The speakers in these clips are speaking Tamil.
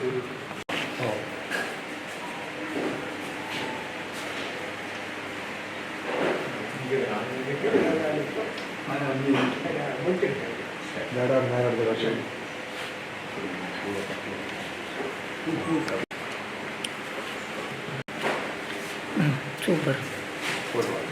Oh. There are narrow direction. Super. Super.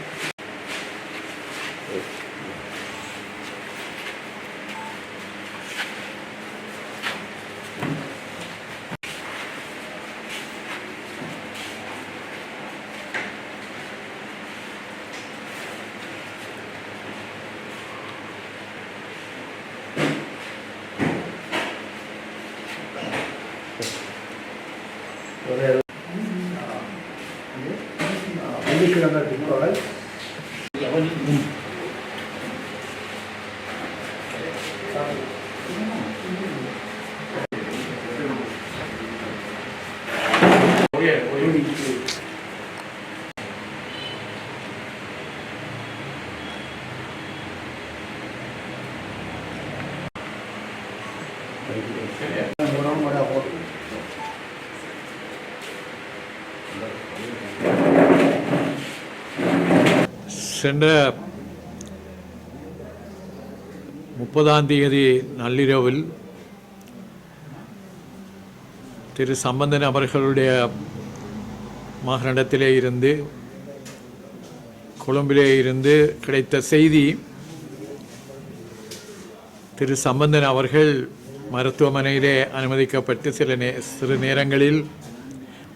சென்ற முப்பதாம் தேதி நள்ளிரவில் திரு சம்பந்தன் அவர்களுடைய மகனிடத்திலே இருந்து கொழும்பிலே இருந்து கிடைத்த செய்தி திரு சம்பந்தன் அவர்கள் மருத்துவமனையிலே அனுமதிக்கப்பட்டு சில நே சிறு நேரங்களில்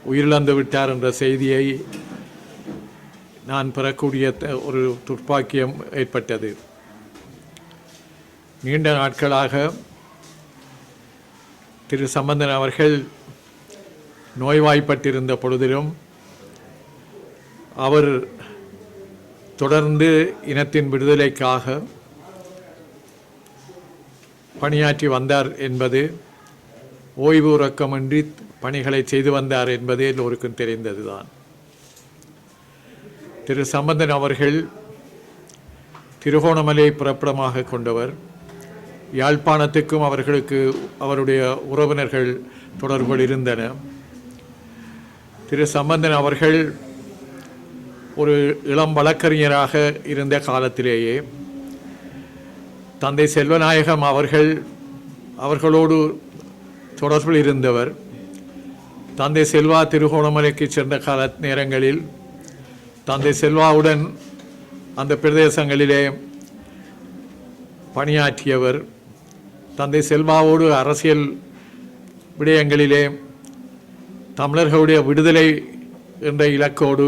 உயிரிழந்து விட்டார் என்ற செய்தியை நான் பெறக்கூடிய ஒரு துர்ப்பாக்கியம் ஏற்பட்டது. நீண்ட நாட்களாக திரு சம்பந்தன் அவர்கள் நோய்வாய்ப்பட்டிருந்த பொழுதிலும் அவர் தொடர்ந்து இனத்தின் விடுதலைக்காக பணியாற்றி வந்தார் என்பது ஓய்வு உறக்கமின்றி பணிகளை செய்து வந்தார் என்பது எல்லோருக்கும் தெரிந்ததுதான். திரு சம்பந்தன் அவர்கள் திருகோணமலை புறப்படமாக கொண்டவர். யாழ்ப்பாணத்துக்கும் அவர்களுக்கு அவருடைய உறவினர்கள் தொடர்புகள் இருந்தன. திரு சம்பந்தன் அவர்கள் ஒரு இளம் வழக்கறிஞராக இருந்த காலத்திலேயே தந்தை செல்வநாயகம் அவர்கள் அவர்களோடு தொடர்பில் இருந்தவர் தந்தை செல்வா திருகோணமலைக்கு சென்ற கால நேரங்களில் தந்தை செல்வாவுடன் அந்த பிரதேசங்களிலே பணியாற்றியவர் தந்தை செல்வாவோடு அரசியல் விடயங்களிலே தமிழர்களுடைய விடுதலை என்ற இலக்கோடு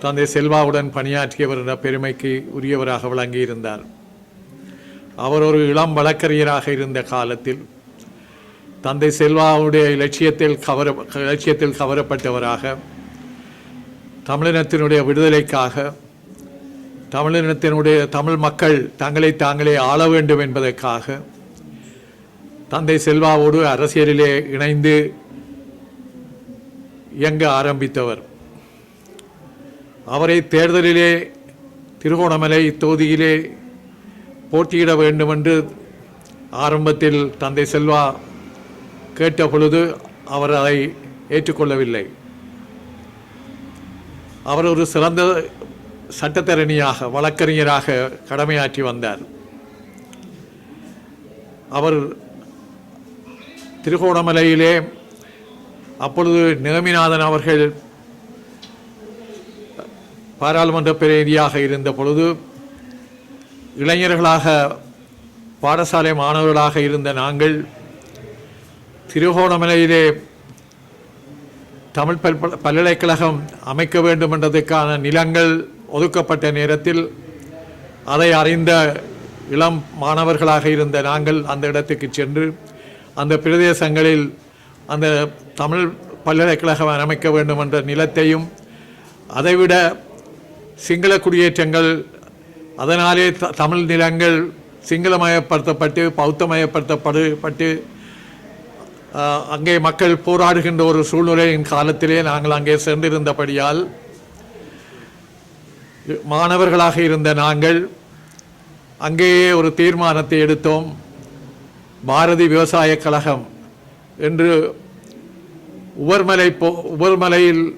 தந்தை செல்வாவுடன் பணியாற்றியவர் என்ற பெருமைக்கு உரியவராக விளங்கியிருந்தார். அவர் ஒரு இளம் வழக்கறிஞராக இருந்த காலத்தில் தந்தை செல்வாவுடைய இலட்சியத்தில் கவர இலட்சியத்தில் கவரப்பட்டவராக தமிழினத்தினுடைய விடுதலைக்காக தமிழினத்தினுடைய தமிழ் மக்கள் தங்களை தாங்களே ஆள வேண்டும் என்பதற்காக தந்தை செல்வாவோடு அரசியலிலே இணைந்து இயங்க ஆரம்பித்தவர். அவரை தேர்தலிலே திருகோணமலை தொகுதியிலே போட்டியிட வேண்டும் என்று ஆரம்பத்தில் தந்தை செல்வா கேட்ட பொழுது அவர் அதை ஏற்றுக்கொள்ளவில்லை. அவர் ஒரு சிறந்த சட்டத்தரணியாக வழக்கறிஞராக கடமையாற்றி வந்தார். அவர் திருகோணமலையிலே அப்பொழுது நேமிநாதன் அவர்கள் பாராளுமன்ற பிரதிநிதியாக இருந்த பொழுது இளைஞர்களாக பாடசாலை மாணவர்களாக இருந்த நாங்கள் திருகோணமலையிலே தமிழ் பல் பல்கலைக்கழகம் அமைக்க வேண்டும் என்றதுக்கான நிலங்கள் ஒதுக்கப்பட்ட நேரத்தில் அதை அறிந்த இளம் மாணவர்களாக இருந்த நாங்கள் அந்த இடத்துக்கு சென்று அந்த பிரதேசங்களில் அந்த தமிழ் பல்கலைக்கழகம் அமைக்க வேண்டும் என்ற நிலத்தையும் அதைவிட சிங்கள குடியேற்றங்கள் அதனாலே த- தமிழ் நிலங்கள் சிங்களமயப்படுத்தப்பட்டு பௌத்தமயப்படுத்தப்படு பட்டு அங்கே மக்கள் போராடுகின்ற ஒரு சூழ்நிலையின் காலத்திலே நாங்கள் அங்கே சென்றிருந்தபடியால் மாணவர்களாக இருந்த நாங்கள் அங்கேயே ஒரு தீர்மானத்தை எடுத்தோம். பாரதி விவசாய கழகம் என்று உவர்மலை போ உவர்மலையில்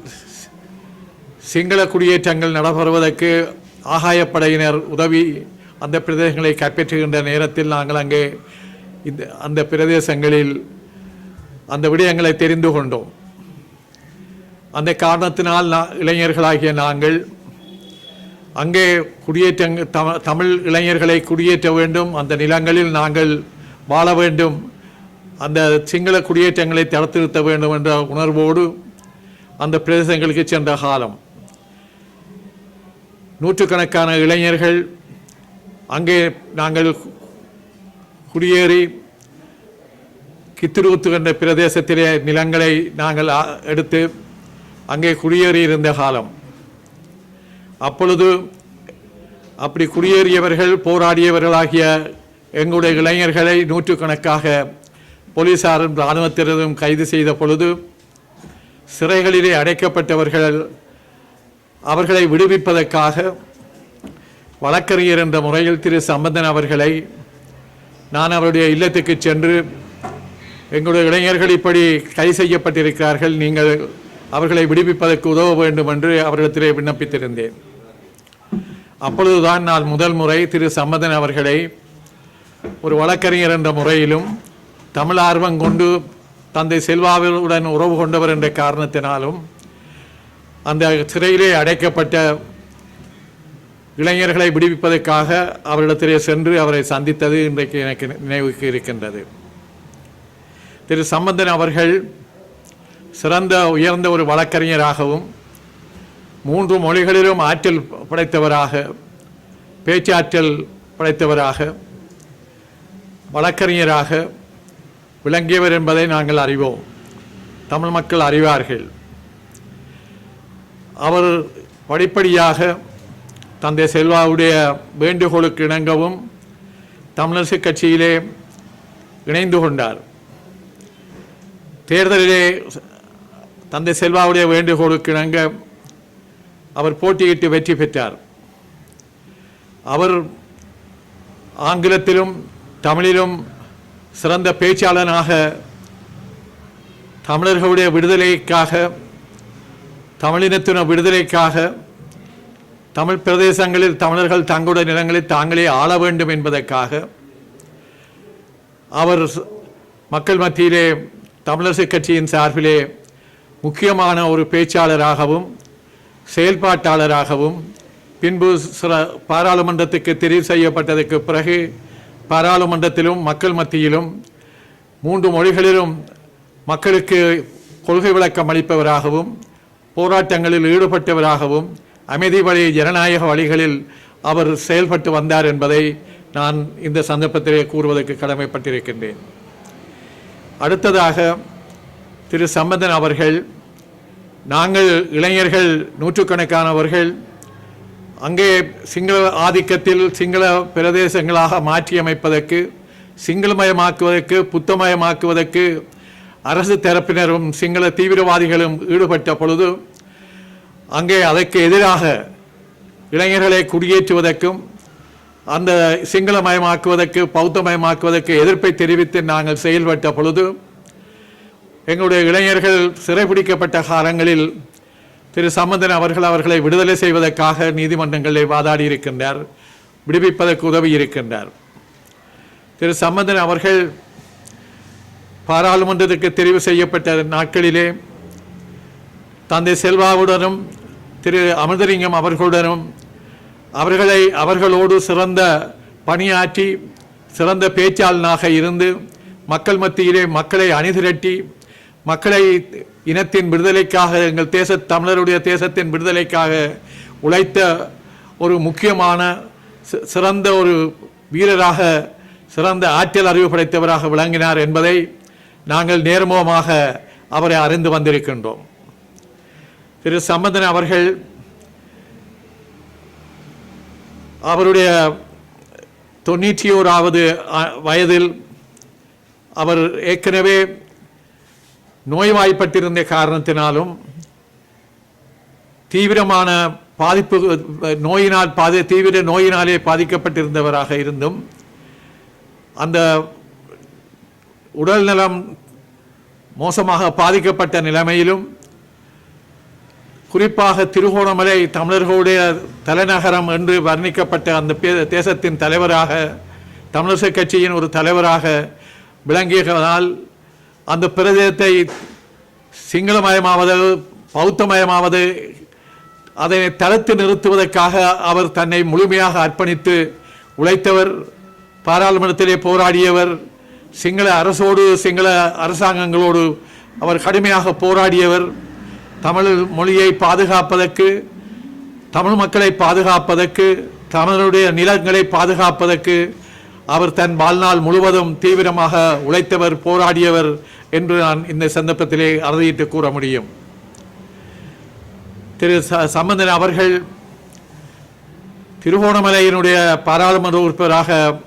சிங்கள குடியேற்றங்கள் நடைபெறுவதற்கு ஆகாயப்படையினர் உதவி அந்த பிரதேசங்களை கைப்பற்றுகின்ற நேரத்தில் நாங்கள் அங்கே இந்த அந்த பிரதேசங்களில் அந்த விடயங்களை தெரிந்து கொண்டோம். அந்த காரணத்தினால் நான் இளைஞர்களாகிய நாங்கள் அங்கே குடியேற்ற தமிழ் இளைஞர்களை குடியேற்ற வேண்டும். அந்த நிலங்களில் நாங்கள் வாழ வேண்டும். அந்த சிங்கள குடியேற்றங்களை தடுத்து நிறுத்த வேண்டும் என்ற உணர்வோடு அந்த பிரதேசங்களுக்கு சென்ற காலம். நூற்றுக்கணக்கான இளைஞர்கள் அங்கே நாங்கள் குடியேறி கித்துருத்து என்ற பிரதேசத்திலே நிலங்களை நாங்கள் எடுத்து அங்கே குடியேறியிருந்த காலம். அப்பொழுது அப்படி குடியேறியவர்கள் போராடியவர்களாகிய எங்களுடைய இளைஞர்களை நூற்றுக்கணக்காக போலீசாரும் இராணுவத்தினரும் கைது செய்த பொழுது சிறைகளிலே அடைக்கப்பட்டவர்கள் அவர்களை விடுவிப்பதற்காக வழக்கறிஞர் என்ற முறையில் திரு. சம்பந்தன் அவர்களை நான் அவருடைய இல்லத்துக்கு சென்று எங்களுடைய இளைஞர்கள் இப்படி கை செய்யப்பட்டிருக்கிறார்கள். நீங்கள் அவர்களை விடுவிப்பதற்கு உதவ வேண்டும் என்று அவரிடத்திலே விண்ணப்பித்திருந்தேன். அப்பொழுதுதான் நான் முதல் முறை திரு சம்மதன் அவர்களை ஒரு வழக்கறிஞர் என்ற முறையிலும் தமிழ் ஆர்வம் கொண்டு தந்தை செல்வாவுடன் உறவு கொண்டவர் என்ற காரணத்தினாலும் அந்த சிறையிலே அடைக்கப்பட்ட இளைஞர்களை விடுவிப்பதற்காக அவரிடத்திலே சென்று அவரை சந்தித்தது இன்றைக்கு எனக்கு நினைவுக்கு இருக்கின்றது. திரு சம்பந்தன் அவர்கள் சிறந்த உயர்ந்த ஒரு வழக்கறிஞராகவும் மூன்று மொழிகளிலும் ஆற்றல் படைத்தவராக பேச்சாற்றல் படைத்தவராக வழக்கறிஞராக விளங்கியவர் என்பதை நாங்கள் அறிவோம். தமிழ் மக்கள் அறிவார்கள். அவர் படிப்படியாக தந்தை செல்வாவுடைய வேண்டுகோளுக்கு இணங்கவும் தமிழரசு கட்சியிலே இணைந்து கொண்டார். தேர்தலிலே தந்தை செல்வாவுடைய வேண்டுகோளுக்கு இணங்க அவர் போட்டியிட்டு வெற்றி பெற்றார். அவர் ஆங்கிலத்திலும் தமிழிலும் சிறந்த பேச்சாளனாக தமிழர்களுடைய விடுதலைக்காக தமிழினத்தின விடுதலைக்காக தமிழ் பிரதேசங்களில் தமிழர்கள் தங்களுடைய நிலங்களை தாங்களே ஆள வேண்டும் என்பதற்காக அவர் மக்கள் மத்தியிலே தமிழரசு கட்சியின் சார்பிலே முக்கியமான ஒரு பேச்சாளராகவும் செயல்பாட்டாளராகவும் பின்பு சில பாராளுமன்றத்துக்கு தெரிவு செய்யப்பட்டதற்கு பிறகு பாராளுமன்றத்திலும் மக்கள் மத்தியிலும் மூன்று மொழிகளிலும் மக்களுக்கு கொள்கை விளக்கம் அளிப்பவராகவும் போராட்டங்களில் ஈடுபட்டவராகவும் அமைதி வழி ஜனநாயக வழிகளில் அவர் செயல்பட்டு வந்தார் என்பதை நான் இந்த சந்தர்ப்பத்திலே கூறுவதற்கு கடமைப்பட்டிருக்கின்றேன். அடுத்ததாக திரு சம்பந்தன் அவர்கள் நாங்கள் இளைஞர்கள் நூற்றுக்கணக்கானவர்கள் அங்கே சிங்கள ஆதிக்கத்தில் சிங்கள பிரதேசங்களாக மாற்றியமைப்பதற்கு சிங்களமயமாக்குவதற்கு புத்தமயமாக்குவதற்கு அரசு தரப்பினரும் சிங்கள தீவிரவாதிகளும் ஈடுபட்ட பொழுது அங்கே அதற்கு எதிராக இளைஞர்களை குடியேற்றுவதற்கும் அந்த சிங்களமயமாக்குவதற்கு பௌத்தமயமாக்குவதற்கு எதிர்ப்பை தெரிவித்து நாங்கள் செயல்பட்ட பொழுது எங்களுடைய இளைஞர்கள் சிறைபிடிக்கப்பட்ட காலங்களில் திரு சம்பந்தன் அவர்கள் அவர்களை விடுதலை செய்வதற்காக நீதிமன்றங்களில் வாதாடி இருக்கின்றார் விடுவிப்பதற்கு உதவி இருக்கின்றார் திரு சம்பந்தன் அவர்கள் பாராளுமன்றத்துக்கு தெரிவு செய்யப்பட்ட நாட்களிலே தந்தை செல்வாவுடனும் திரு அமிர்தலிங்கம் அவர்களுடனும் அவர்களை அவர்களோடு சிறந்த பணியாற்றி சிறந்த பேச்சாளனாக இருந்து மக்கள் மத்தியிலே மக்களை அணிதிரட்டி மக்களை இனத்தின் விடுதலைக்காக எங்கள் தேச தமிழருடைய தேசத்தின் விடுதலைக்காக உழைத்த ஒரு முக்கியமான சிறந்த ஒரு வீரராக சிறந்த ஆற்றல் அறிவு படைத்தவராக விளங்கினார் என்பதை நாங்கள் நேர்முகமாக அவரை அறிந்து வந்திருக்கின்றோம். திரு. சம்பந்தன் அவர்கள் அவருடைய தொண்ணூற்றி ஓராவது அ- வயதில் அவர் ஏற்கனவே நோய்வாய்ப்பட்டிருந்த காரணத்தினாலும் தீவிரமான பாதிப்பு நோயினால் பாதி தீவிர நோயினாலே பாதிக்கப்பட்டிருந்தவராக இருந்தும் அந்த உடல் நலம் மோசமாக பாதிக்கப்பட்ட நிலைமையிலும் குறிப்பாக திருகோணமலை தமிழர்களுடைய தலைநகரம் என்று வர்ணிக்கப்பட்ட அந்த பே- தேசத்தின் தலைவராக தமிழிசை கட்சியின் ஒரு தலைவராக விளங்கியதால் அந்த பிரதேசத்தை சிங்களமயமாவது பௌத்தமயமாவது அதை தடுத்து நிறுத்துவதற்காக அவர் தன்னை முழுமையாக அர்ப்பணித்து உழைத்தவர் பாராளுமன்றத்திலே போராடியவர் சிங்கள அரசோடு சிங்கள அரசாங்கங்களோடு அவர் கடுமையாக போராடியவர். தமிழ் மொழியை பாதுகாப்பதற்கு தமிழ் மக்களை பாதுகாப்பதற்கு தமிழருடைய நிலங்களை பாதுகாப்பதற்கு அவர் தன் வாழ்நாள் முழுவதும் தீவிரமாக உழைத்தவர் போராடியவர் என்று நான் இந்த சந்தர்ப்பத்திலே அறுதியிட்டு கூற முடியும். திரு ச- சம்பந்தன் அவர்கள் திருகோணமலையினுடைய பாராளுமன்ற உறுப்பினராக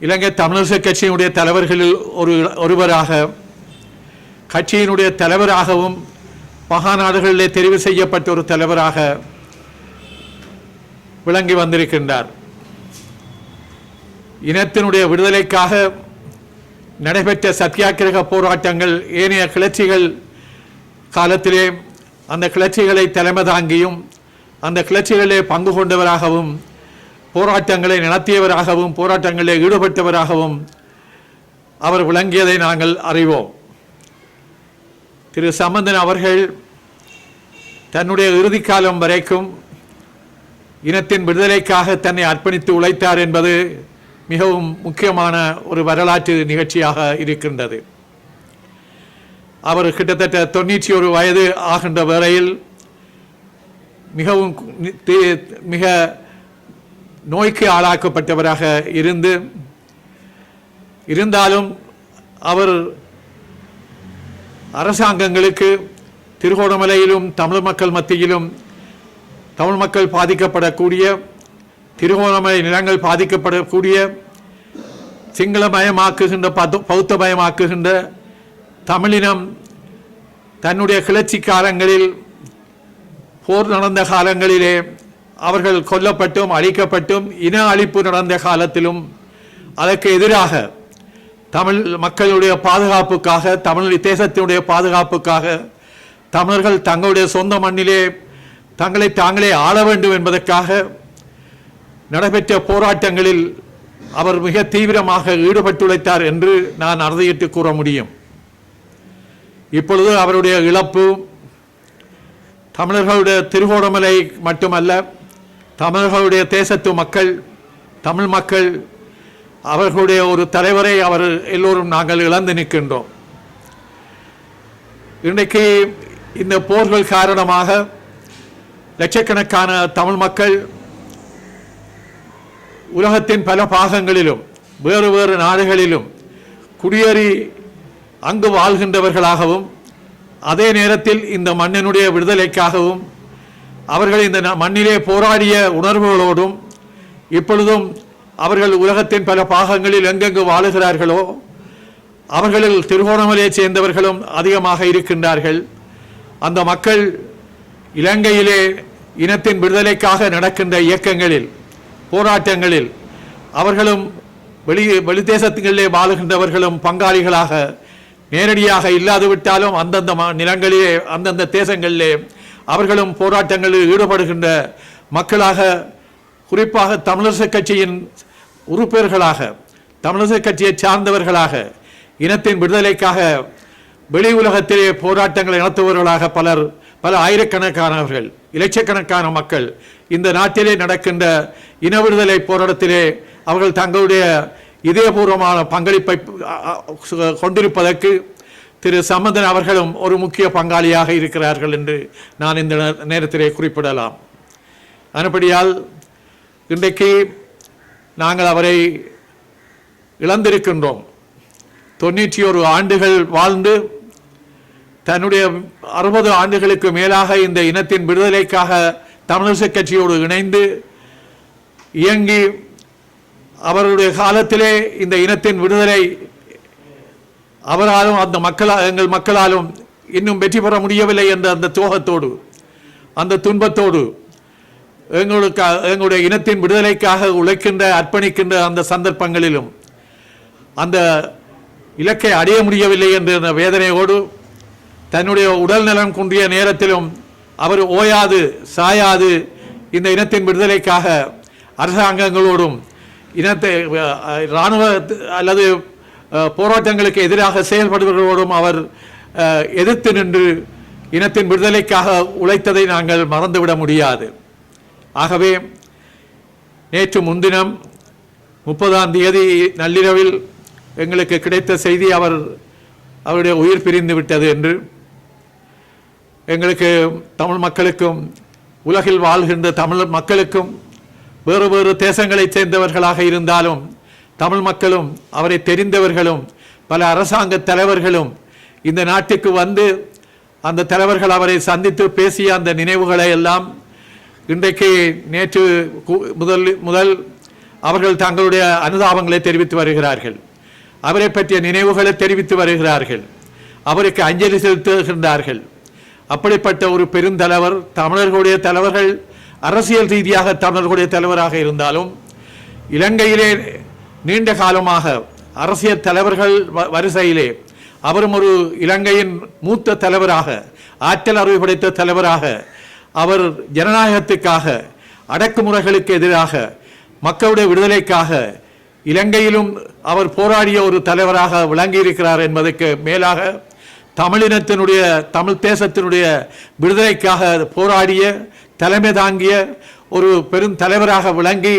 இலங்கை தமிழரசு கட்சியினுடைய தலைவர்களில் ஒரு ஒருவராக கட்சியினுடைய தலைவராகவும் மகாநாடுகளிலே தெரிவு செய்யப்பட்ட ஒரு தலைவராக விளங்கி வந்திருக்கின்றார். இனத்தினுடைய விடுதலைக்காக நடைபெற்ற சத்தியாகிரக போராட்டங்கள் ஏனைய கிளர்ச்சிகள் காலத்திலே அந்த கிளர்ச்சிகளை தலைமை தாங்கியும் அந்த கிளர்ச்சிகளிலே பங்கு கொண்டவராகவும் போராட்டங்களை நடத்தியவராகவும் போராட்டங்களில் ஈடுபட்டவராகவும் அவர் விளங்கியதை நாங்கள் அறிவோம். திரு. சம்பந்தன் அவர்கள் தன்னுடைய இறுதி காலம் வரைக்கும் இனத்தின் விடுதலைக்காக தன்னை அர்ப்பணித்து உழைத்தார் என்பது மிகவும் முக்கியமான ஒரு வரலாற்று நிகழ்ச்சியாக இருக்கின்றது. அவர் கிட்டத்தட்ட தொண்ணூற்றி ஒரு வயது ஆகின்ற வரையில் மிகவும் மிக நோய்க்கு ஆளாக்கப்பட்டவராக இருந்து இருந்தாலும் அவர் அரசாங்கங்களுக்கு திருகோணமலையிலும் தமிழ் மக்கள் மத்தியிலும் தமிழ் மக்கள் பாதிக்கப்படக்கூடிய திருகோணமலை நிலங்கள் பாதிக்கப்படக்கூடிய சிங்களமயமாக்குகின்ற பௌத்த- பௌத்தமயமாக்குகின்ற தமிழினம் தன்னுடைய கிளர்ச்சி காலங்களில் போர் நடந்த காலங்களிலே அவர்கள் கொல்லப்பட்டும் அழிக்கப்பட்டும் இன அழிப்பு நடந்த காலத்திலும் அதற்கு எதிராக தமிழ் மக்களுடைய பாதுகாப்புக்காக தமிழ் தேசத்தினுடைய பாதுகாப்புக்காக தமிழர்கள் தங்களுடைய சொந்த மண்ணிலே தங்களை தாங்களே ஆள வேண்டும் என்பதற்காக நடைபெற்ற போராட்டங்களில் அவர் மிக தீவிரமாக ஈடுபட்டுழைத்தார் என்று நான் அறுதியிட்டு கூற முடியும். இப்பொழுது அவருடைய இழப்பு தமிழர்களுடைய திருகோணமலை மட்டுமல்ல தமிழர்களுடைய தேசத்து மக்கள் தமிழ் மக்கள் அவர்களுடைய ஒரு தலைவரை அவர் எல்லோரும் நாங்கள் இழந்து நிற்கின்றோம். இன்றைக்கு இந்த போர்கள் காரணமாக லட்சக்கணக்கான தமிழ் மக்கள் உலகத்தின் பல பாகங்களிலும் வேறு வேறு நாடுகளிலும் குடியேறி அங்கு வாழ்கின்றவர்களாகவும் அதே நேரத்தில் இந்த மண்ணினுடைய விடுதலைக்காகவும் அவர்கள் இந்த மண்ணிலே போராடிய உணர்வுகளோடும் இப்பொழுதும் அவர்கள் உலகத்தின் பல பாகங்களில் எங்கெங்கு வாழுகிறார்களோ அவர்களில் திருகோணமலையைச் சேர்ந்தவர்களும் அதிகமாக இருக்கின்றார்கள். அந்த மக்கள் இலங்கையிலே இனத்தின் விடுதலைக்காக நடக்கின்ற இயக்கங்களில் போராட்டங்களில் அவர்களும் வெளி வெளிதேசங்களிலே வாழுகின்றவர்களும் பங்காளிகளாக நேரடியாக இல்லாது விட்டாலும் அந்தந்த ம- நிலங்களிலே அந்தந்த தேசங்களிலே அவர்களும் போராட்டங்களில் ஈடுபடுகின்ற மக்களாக குறிப்பாக தமிழரசு கட்சியின் உறுப்பினர்களாக தமிழரசு கட்சியை சார்ந்தவர்களாக இனத்தின் விடுதலைக்காக வெளி உலகத்திலே போராட்டங்களை நடத்துபவர்களாக பலர் பல ஆயிரக்கணக்கானவர்கள் இலட்சக்கணக்கான மக்கள் இந்த நாட்டிலே நடக்கின்ற இன விடுதலை போராட்டத்திலே அவர்கள் தங்களுடைய இதயபூர்வமான பங்களிப்பை கொண்டிருப்பதற்கு திரு சம்பந்தன் அவர்களும் ஒரு முக்கிய பங்காளியாக இருக்கிறார்கள் என்று நான் இந்த நேரத்திலே குறிப்பிடலாம். அதுபடியால் இன்றைக்கு நாங்கள் அவரை இழந்திருக்கின்றோம். தொண்ணூற்றி ஒரு ஆண்டுகள் வாழ்ந்து தன்னுடைய அறுபது ஆண்டுகளுக்கு மேலாக இந்த இனத்தின் விடுதலைக்காக தமிழிசை கட்சியோடு இணைந்து இயங்கி அவருடைய காலத்திலே இந்த இனத்தின் விடுதலை அவராலும் அந்த மக்களால் எங்கள் மக்களாலும் இன்னும் வெற்றி பெற முடியவில்லை என்ற அந்த துவகத்தோடு அந்த துன்பத்தோடு எங்களுக்கு எங்களுடைய இனத்தின் விடுதலைக்காக உழைக்கின்ற அர்ப்பணிக்கின்ற அந்த சந்தர்ப்பங்களிலும் அந்த இலக்கை அடைய முடியவில்லை என்ற வேதனையோடு தன்னுடைய உடல் நலம் குன்றிய நேரத்திலும் அவர் ஓயாது சாயாது இந்த இனத்தின் விடுதலைக்காக அரசாங்கங்களோடும் இனத்தை இராணுவ அல்லது போராட்டங்களுக்கு எதிராக செயல்படுபவர்களோடும் அவர் எதிர்த்து நின்று இனத்தின் விடுதலைக்காக உழைத்ததை நாங்கள் மறந்துவிட முடியாது. ஆகவே நேற்று முன்தினம் முப்பதாம் தேதி நள்ளிரவில் எங்களுக்கு கிடைத்த செய்தி அவர் அவருடைய உயிர் பிரிந்து விட்டது என்று எங்களுக்கு தமிழ் மக்களுக்கும் உலகில் வாழ்கின்ற தமிழ் மக்களுக்கும் வேறு வேறு தேசங்களைச் சேர்ந்தவர்களாக இருந்தாலும் தமிழ் மக்களும் அவரை தெரிந்தவர்களும் பல அரசாங்க தலைவர்களும் இந்த நாட்டுக்கு வந்து அந்த தலைவர்கள் அவரை சந்தித்து பேசிய அந்த நினைவுகளை எல்லாம் இன்றைக்கு நேற்று முதல் முதல் அவர்கள் தங்களுடைய அனுதாபங்களை தெரிவித்து வருகிறார்கள். அவரை பற்றிய நினைவுகளை தெரிவித்து வருகிறார்கள். அவருக்கு அஞ்சலி செலுத்துகின்றார்கள். அப்படிப்பட்ட ஒரு பெருந்தலைவர் தமிழர்களுடைய தலைவர்கள் அரசியல் ரீதியாக தமிழர்களுடைய தலைவராக இருந்தாலும் இலங்கையிலே நீண்ட காலமாக அரசியல் தலைவர்கள் வ- வரிசையிலே அவரும் ஒரு இலங்கையின் மூத்த தலைவராக ஆற்றல் அறிவு படைத்த தலைவராக அவர் ஜனநாயகத்துக்காக அடக்குமுறைகளுக்கு எதிராக மக்களுடைய விடுதலைக்காக இலங்கையிலும் அவர் போராடிய ஒரு தலைவராக விளங்கியிருக்கிறார் என்பதற்கு மேலாக தமிழினத்தினுடைய தமிழ் தேசத்தினுடைய விடுதலைக்காக போராடிய தலைமை தாங்கிய ஒரு பெரும் தலைவராக விளங்கி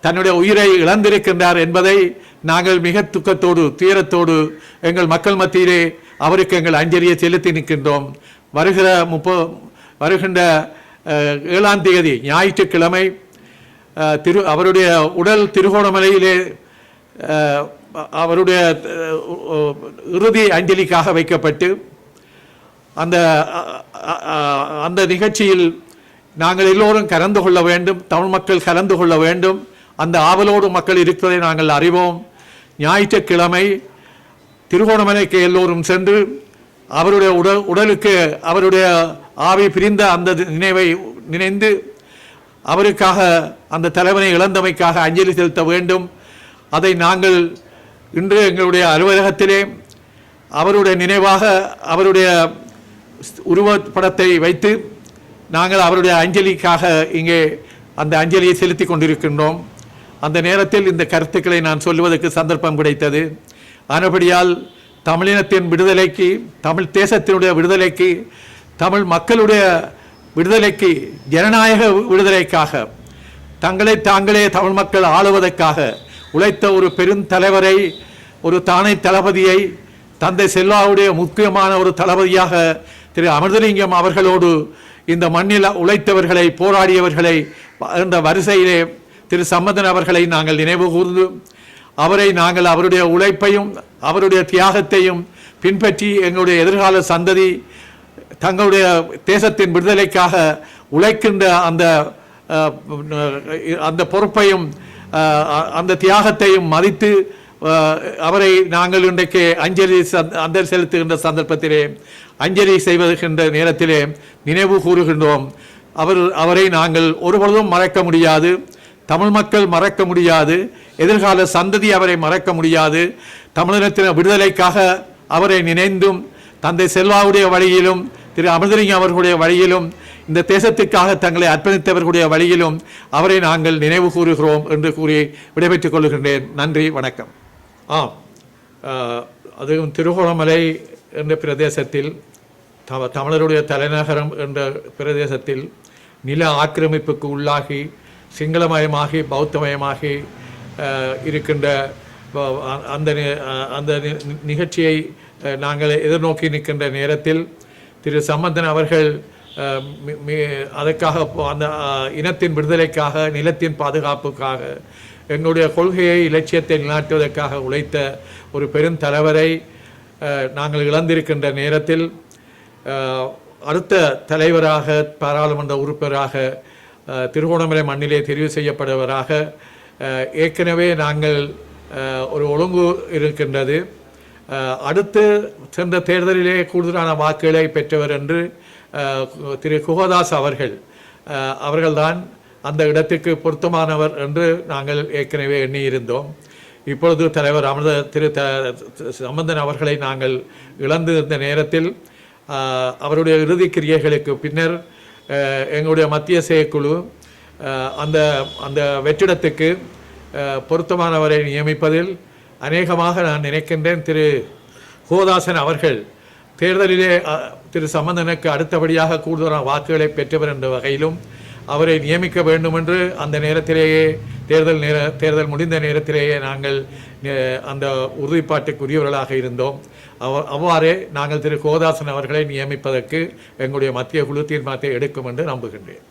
தன்னுடைய உயிரை இழந்திருக்கின்றார் என்பதை நாங்கள் மிக துக்கத்தோடு துயரத்தோடு எங்கள் மக்கள் மத்தியிலே அவருக்கு எங்கள் அஞ்சலியை செலுத்தி நிற்கின்றோம். வருகிற முப்ப வருகின்ற ஏழாம் தேதி ஞாயிற்றுக்கிழமை திரு அவருடைய உடல் திருகோணமலையிலே அவருடைய இறுதி அஞ்சலிக்காக வைக்கப்பட்டு அந்த அந்த நிகழ்ச்சியில் நாங்கள் எல்லோரும் கலந்து கொள்ள வேண்டும் தமிழ் மக்கள் கலந்து கொள்ள வேண்டும் அந்த ஆவலோடு மக்கள் இருப்பதை நாங்கள் அறிவோம். ஞாயிற்றுக்கிழமை திருகோணமலைக்கு எல்லோரும் சென்று அவருடைய உடல் உடலுக்கு அவருடைய ஆவி பிரிந்த அந்த நினைவை நினைந்து அவருக்காக அந்த தலைவனை இழந்தமைக்காக அஞ்சலி செலுத்த வேண்டும். அதை நாங்கள் இன்று எங்களுடைய அலுவலகத்திலே அவருடைய நினைவாக அவருடைய உருவப்படத்தை வைத்து நாங்கள் அவருடைய அஞ்சலிக்காக இங்கே அந்த அஞ்சலியை செலுத்தி கொண்டிருக்கின்றோம். அந்த நேரத்தில் இந்த கருத்துக்களை நான் சொல்லுவதற்கு சந்தர்ப்பம் கிடைத்தது. ஆனபடியால் தமிழினத்தின் விடுதலைக்கு தமிழ் தேசத்தினுடைய விடுதலைக்கு தமிழ் மக்களுடைய விடுதலைக்கு ஜனநாயக விடுதலைக்காக தங்களை தாங்களே தமிழ் மக்கள் ஆளுவதற்காக உழைத்த ஒரு பெருந்தலைவரை ஒரு தானை தளபதியை தந்தை செல்வாவுடைய முக்கியமான ஒரு தளபதியாக திரு அமிர்தலிங்கம் அவர்களோடு இந்த மண்ணில் உழைத்தவர்களை போராடியவர்களை அந்த வரிசையிலே திரு சம்மதன் அவர்களை நாங்கள் நினைவு கூர்ந்து அவரை நாங்கள் அவருடைய உழைப்பையும் அவருடைய தியாகத்தையும் பின்பற்றி எங்களுடைய எதிர்கால சந்ததி தங்களுடைய தேசத்தின் விடுதலைக்காக உழைக்கின்ற அந்த அந்த பொறுப்பையும் அந்த தியாகத்தையும் மதித்து அவரை நாங்கள் இன்றைக்கு அஞ்சலி சந்- செலுத்துகின்ற சந்தர்ப்பத்திலே அஞ்சலி செய்வதற்கின்ற நேரத்திலே நினைவு கூறுகின்றோம். அவர் அவரை நாங்கள் ஒருபொழுதும் மறக்க முடியாது. தமிழ் மக்கள் மறக்க முடியாது. எதிர்கால சந்ததி அவரை மறக்க முடியாது. தமிழினத்தின விடுதலைக்காக அவரை நினைந்தும் தந்தை செல்வாவுடைய வழியிலும் திரு அமிர்தலிங்கம் அவர்களுடைய வழியிலும் இந்த தேசத்திற்காக தங்களை அர்ப்பணித்தவர்களுடைய வழியிலும் அவரை நாங்கள் நினைவு கூறுகிறோம் என்று கூறி விடைபெற்றுக் கொள்கின்றேன். நன்றி வணக்கம். ஆம். அதுவும் திருகோணமலை என்ற பிரதேசத்தில் தம தமிழருடைய தலைநகரம் என்ற பிரதேசத்தில் நில ஆக்கிரமிப்புக்கு உள்ளாகி சிங்களமயமாகி பௌத்தமயமாகி இருக்கின்ற அந்த அந்த நி- நிகழ்ச்சியை நாங்கள் எதிர்நோக்கி நிற்கின்ற நேரத்தில் திரு சம்பந்தன் அவர்கள் அதற்காக போ- அந்த இனத்தின் விடுதலைக்காக நிலத்தின் பாதுகாப்புக்காக எங்களுடைய கொள்கையை இலட்சியத்தை நிலாட்டுவதற்காக உழைத்த ஒரு பெருந்தலைவரை தலைவரை நாங்கள் இழந்திருக்கின்ற நேரத்தில் அடுத்த தலைவராக பாராளுமன்ற உறுப்பினராக திருகோணமலை மண்ணிலே தெரிவு செய்யப்படுவராக ஏற்கனவே நாங்கள் ஒரு ஒழுங்கு இருக்கின்றது. அடுத்து சென்ற தேர்தலிலே கூடுதலான வாக்குகளை பெற்றவர் என்று திரு குகதாஸ் அவர்கள் அவர்கள்தான் அந்த இடத்துக்கு பொருத்தமானவர் என்று நாங்கள் ஏற்கனவே எண்ணியிருந்தோம். இப்பொழுது தலைவர் அமிர்த திரு த சம்பந்தன் அவர்களை நாங்கள் இழந்து இருந்த நேரத்தில் அவருடைய இறுதி கிரியைகளுக்கு பின்னர் எங்களுடைய மத்திய செயற்குழு அந்த அந்த வெற்றிடத்துக்கு பொருத்தமானவரை நியமிப்பதில் அநேகமாக நான் நினைக்கின்றேன். திரு கோதாசன் அவர்கள் தேர்தலிலே திரு சம்பந்தனுக்கு அடுத்தபடியாக கூடுதலான வாக்குகளை பெற்றவர் என்ற வகையிலும் அவரை நியமிக்க வேண்டும் என்று அந்த நேரத்திலேயே தேர்தல் நேர தேர்தல் முடிந்த நேரத்திலேயே நாங்கள் அந்த உறுதிப்பாட்டுக்குரியவர்களாக இருந்தோம். அவ அவ்வாறே நாங்கள் திரு கோதாசன் அவர்களை நியமிப்பதற்கு எங்களுடைய மத்திய குழு தீர்மானத்தை எடுக்கும் என்று நம்புகின்றேன்.